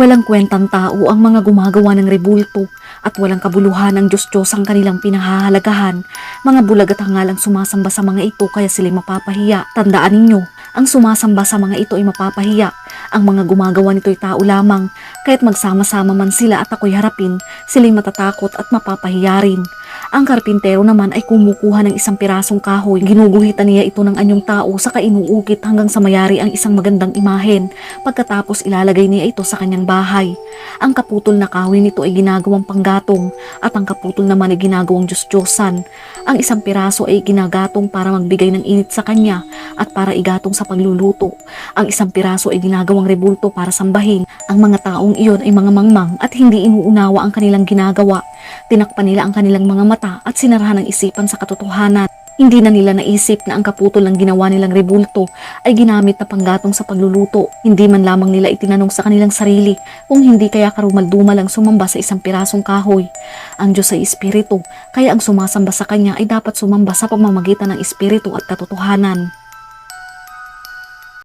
Walang kwentang tao ang mga gumagawa ng rebulto at walang kabuluhan ng Diyos-Diyos ang kanilang pinahahalagahan. Mga bulag at hangal ang sumasamba sa mga ito kaya sila mapapahiya. Tandaan ninyo, ang sumasamba sa mga ito ay mapapahiya. Ang mga gumagawa nito ay tao lamang. Kaya't magsama-sama man sila at ako'y harapin, sila'y matatakot at mapapahiya rin. Ang karpintero naman ay kumukuha ng isang pirasong kahoy. Ginuguhitan niya ito ng anyong tao sa inuukit hanggang sa mayari ang isang magandang imahen. Pagkatapos ilalagay niya ito sa kanyang bahay. Ang kaputol na kahoy nito ay ginagawang panggatong at ang kaputol naman ay ginagawang Diyos-Diyosan. Ang isang piraso ay ginagatong para magbigay ng init sa kanya at para igatong sa pagluluto. Ang isang piraso ay ginagawang rebulto para sambahin. Ang mga taong iyon ay mga mangmang at hindi inuunawa ang kanilang ginagawa. Tinakpan nila ang kanilang mga mata at sinarahan ng isipan sa katotohanan. Hindi na nila naisip na ang kaputol ng ginawa nilang rebulto ay ginamit na panggatong sa pagluluto. Hindi man lamang nila itinanong sa kanilang sarili kung hindi kaya karumaldumal ang sumamba sa isang pirasong kahoy. Ang Diyos ay espiritu, kaya ang sumasamba sa Kanya ay dapat sumamba sa pamamagitan ng espiritu at katotohanan.